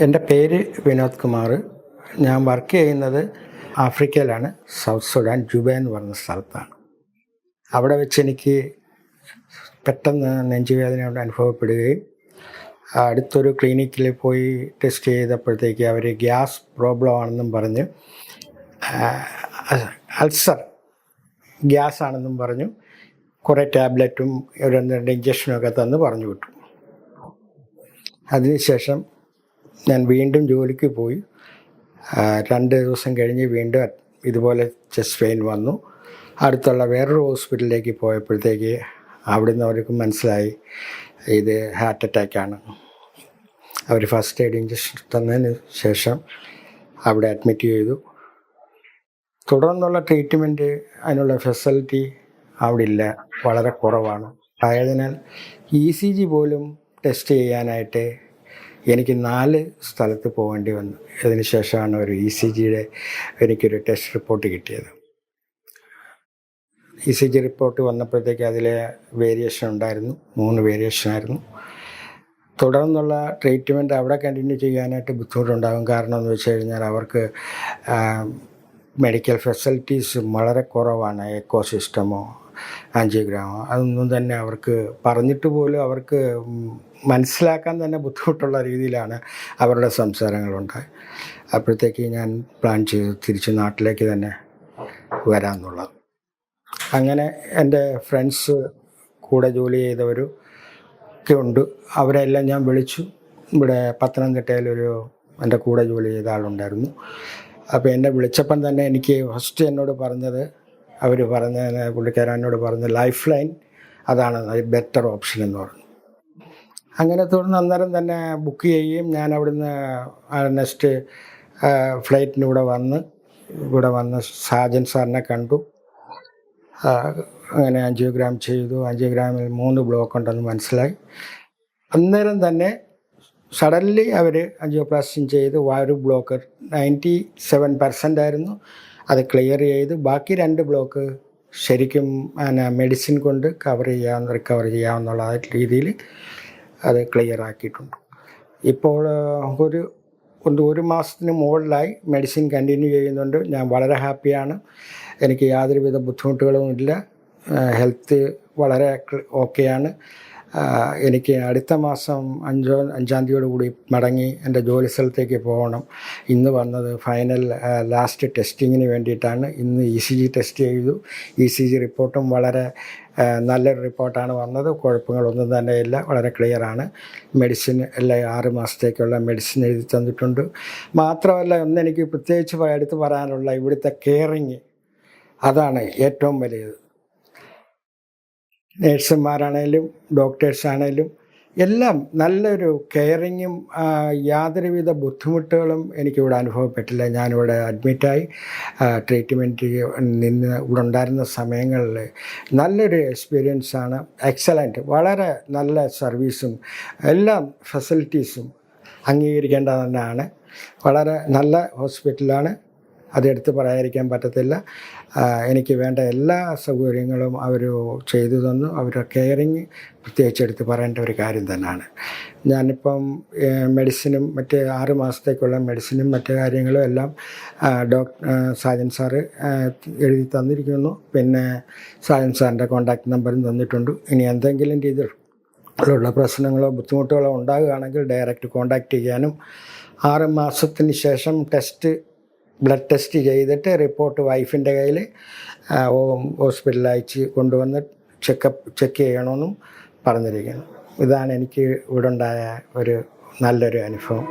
എന്റെ പേര് വിനോദ് കുമാർ. ഞാൻ വർക്ക് ചെയ്യുന്നത് ആഫ്രിക്കയിലാണ്. സൗത്ത് സുഡാൻ ജുബ എന്ന് പറഞ്ഞ സ്ഥലത്താണ്. അവിടെ വെച്ച് എനിക്ക് പെട്ടെന്ന് നെഞ്ചുവേദന അനുഭവപ്പെടുകയും അടുത്തൊരു ക്ലിനിക്കിൽ പോയി ടെസ്റ്റ് ചെയ്തപ്പോഴത്തേക്ക് അവർ ഗ്യാസ് പ്രോബ്ലം ആണെന്നും പറഞ്ഞ് അൾസർ ഗ്യാസ് ആണെന്നും പറഞ്ഞു കുറേ ടാബ്ലറ്റും ഒരു രണ്ട് ഇഞ്ചക്ഷനും ഒക്കെ തന്ന് പറഞ്ഞു വിട്ടു. അതിനുശേഷം ഞാൻ വീണ്ടും ജോലിക്ക് പോയി. രണ്ട് ദിവസം കഴിഞ്ഞ് വീണ്ടും ഇതുപോലെ ചെസ്റ്റ് പെയിൻ വന്നു. അടുത്തുള്ള വേറൊരു ഹോസ്പിറ്റലിലേക്ക് പോയപ്പോഴത്തേക്ക് അവിടുന്ന് അവർക്ക് മനസ്സിലായി ഇത് ഹാർട്ട് അറ്റാക്കാണ്. അവർ ഫസ്റ്റ് എയ്ഡ് ഇഞ്ചക്ഷൻ തന്നതിന് ശേഷം അവിടെ അഡ്മിറ്റ് ചെയ്തു. തുടർന്നുള്ള ട്രീറ്റ്മെന്റ് അതിനുള്ള ഫെസിലിറ്റി അവിടെ ഇല്ല വളരെ കുറവാണ്. ആയതിനാൽ ഇ സി ജി പോലും ടെസ്റ്റ് ചെയ്യാനായിട്ട് എനിക്ക് നാല് സ്ഥലത്ത് പോകേണ്ടി വന്നു. അതിന് ശേഷമാണ് ഒരു ഇ സി ജിയുടെ എനിക്കൊരു ടെസ്റ്റ് റിപ്പോർട്ട് കിട്ടിയത്. ഇ സി ജി റിപ്പോർട്ട് വന്നപ്പോഴത്തേക്ക് അതിലെ വേരിയേഷൻ ഉണ്ടായിരുന്നു. മൂന്ന് വേരിയേഷൻ ആയിരുന്നു. തുടർന്നുള്ള ട്രീറ്റ്മെന്റ് അവിടെ കണ്ടിന്യൂ ചെയ്യാനായിട്ട് ബുദ്ധിമുട്ടുണ്ടാകും. കാരണം എന്ന് വെച്ച് കഴിഞ്ഞാൽ അവർക്ക് മെഡിക്കൽ ഫെസിലിറ്റീസ് വളരെ കുറവാണ്. എക്കോ സിസ്റ്റമോ ആൻജിയോഗ്രാമോ. അതൊന്നും തന്നെ അവർക്ക് പറഞ്ഞിട്ട് പോലും അവർക്ക് മനസ്സിലാക്കാൻ തന്നെ ബുദ്ധിമുട്ടുള്ള രീതിയിലാണ് അവരുടെ സംസാരങ്ങളുണ്ടായി അപ്പോഴത്തേക്ക് ഞാൻ പ്ലാൻ ചെയ്തു തിരിച്ച് നാട്ടിലേക്ക് തന്നെ വരാമെന്നുള്ളത്. അങ്ങനെ എന്റെ ഫ്രണ്ട്സ് കൂടെ ജോലി ചെയ്തവരും ഒക്കെ ഉണ്ട്. അവരെല്ലാം ഞാൻ വിളിച്ചു. ഇവിടെ പത്തനംതിട്ടയിലൊരു എന്റെ കൂടെ ജോലി ചെയ്ത ആളുണ്ടായിരുന്നു. അപ്പോൾ എന്നെ വിളിച്ചപ്പം തന്നെ എനിക്ക് ഫസ്റ്റ് എന്നോട് പറഞ്ഞത് അവർ പറഞ്ഞ പുള്ളിക്കാരനോട് പറഞ്ഞു ലൈഫ് ലൈൻ അതാണ് ബെറ്റർ ഓപ്ഷൻ എന്ന് പറഞ്ഞു. അങ്ങനെ തുടർന്ന് അന്നേരം തന്നെ ബുക്ക് ചെയ്യുകയും ഞാൻ അവിടുന്ന് നെക്സ്റ്റ് ഫ്ലൈറ്റിനൂടെ വന്ന് ഇവിടെ വന്ന് സാജൻ സാറിനെ കണ്ടു. അങ്ങനെ ആൻജിയോഗ്രാം ചെയ്തു. ആൻജിയോഗ്രാമിൽ മൂന്ന് ബ്ലോക്ക് ഉണ്ടെന്ന് മനസ്സിലായി. അന്നേരം തന്നെ സഡൻലി അവർ ആൻജിയോപ്ലാസ്റ്റിൻ ചെയ്ത് ഒരു ബ്ലോക്ക് നയന്റി സെവൻ പെർസെന്റ് ആയിരുന്നു. അത് ക്ലിയർ ചെയ്ത് ബാക്കി രണ്ട് ബ്ലോക്ക് ശരിക്കും മെഡിസിൻ കൊണ്ട് കവർ ചെയ്യാവുന്ന റിക്കവർ ചെയ്യാവുന്നുള്ള രീതിയിൽ അത് ക്ലിയർ ആക്കിയിട്ടുണ്ട്. ഇപ്പോൾ ഒരു ഒരു മാസത്തിന് മുകളിലായി മെഡിസിൻ കണ്ടിന്യൂ ചെയ്യുന്നുണ്ട്. ഞാൻ വളരെ ഹാപ്പിയാണ് എനിക്ക് യാതൊരുവിധ ബുദ്ധിമുട്ടുകളും ഇല്ല. ഹെൽത്ത് വളരെ ഓക്കെയാണ് എനിക്ക് അടുത്ത മാസം അഞ്ചോ അഞ്ചാം തീയതിയോട് കൂടി മടങ്ങി എന്റെ ജോലി സ്ഥലത്തേക്ക് പോകണം. ഇന്ന് വന്നത് ഫൈനൽ ലാസ്റ്റ് ടെസ്റ്റിങ്ങിന് വേണ്ടിയിട്ടാണ്. ഇന്ന് ഇ സി ജി ടെസ്റ്റ് ചെയ്തു. ഇ സി ജി റിപ്പോർട്ടും വളരെ നല്ലൊരു റിപ്പോർട്ടാണ് വന്നത്. കുഴപ്പങ്ങളൊന്നും തന്നെ ഇല്ല വളരെ ക്ലിയറാണ്. മെഡിസിൻ എല്ലാം ആറ് മാസത്തേക്കുള്ള മെഡിസിൻ എഴുതി തന്നിട്ടുണ്ട്. മാത്രമല്ല ഒന്ന് എനിക്ക് പ്രത്യേകിച്ച് എടുത്ത് പറയാനുള്ള ഇവിടുത്തെ കെയറിങ് അതാണ് ഏറ്റവും വലിയത്. നേഴ്സുമാരാണേലും ഡോക്ടേഴ്സാണേലും എല്ലാം നല്ലൊരു കെയറിങ്ങും യാതൊരുവിധ ബുദ്ധിമുട്ടുകളും എനിക്കിവിടെ അനുഭവപ്പെട്ടില്ല. ഞാനിവിടെ അഡ്മിറ്റായി. ട്രീറ്റ്മെന്റ് നിന്ന് ഇവിടെ ഉണ്ടായിരുന്ന സമയങ്ങളിൽ നല്ലൊരു എക്സ്പീരിയൻസാണ്. എക്സലന്റ്. വളരെ നല്ല സർവീസും എല്ലാം ഫെസിലിറ്റീസും അംഗീകരിക്കേണ്ടത് തന്നെയാണ് വളരെ നല്ല ഹോസ്പിറ്റലാണ്. അതെടുത്ത് പറയാതിരിക്കാൻ പറ്റത്തില്ല. എനിക്ക് വേണ്ട എല്ലാ സൗകര്യങ്ങളും അവർ ചെയ്തു തന്നു. അവരുടെ കെയറിങ് പ്രത്യേകിച്ച് എടുത്ത് പറയേണ്ട ഒരു കാര്യം തന്നെയാണ് ഞാനിപ്പം മെഡിസിനും മറ്റ് ആറ് മാസത്തേക്കുള്ള മെഡിസിനും മറ്റ് കാര്യങ്ങളും എല്ലാം ഡോക്ടർ സാജൻ സാറ് എഴുതി തന്നിരിക്കുന്നു. പിന്നെ സാജൻ സാറിന്റെ കോൺടാക്ട് നമ്പറും തന്നിട്ടുണ്ട്. ഇനി എന്തെങ്കിലും രീതിയിലുള്ള പ്രശ്നങ്ങളോ ബുദ്ധിമുട്ടുകളോ ഉണ്ടാകുകയാണെങ്കിൽ ഡയറക്റ്റ് കോൺടാക്റ്റ് ചെയ്യാനും ആറ് മാസത്തിന് ശേഷം ടെസ്റ്റ് ബ്ലഡ് ടെസ്റ്റ് ചെയ്തിട്ട് റിപ്പോർട്ട് വൈഫിന്റെ കയ്യിൽ ഹോസ്പിറ്റലിൽ അയച്ച് കൊണ്ടുവന്ന് ചെക്കപ്പ് ചെക്ക് ചെയ്യണമെന്നും പറഞ്ഞിരിക്കുന്നു. ഇതാണ് എനിക്ക് ഇവിടെ ഉണ്ടായ ഒരു നല്ലൊരു അനുഭവം.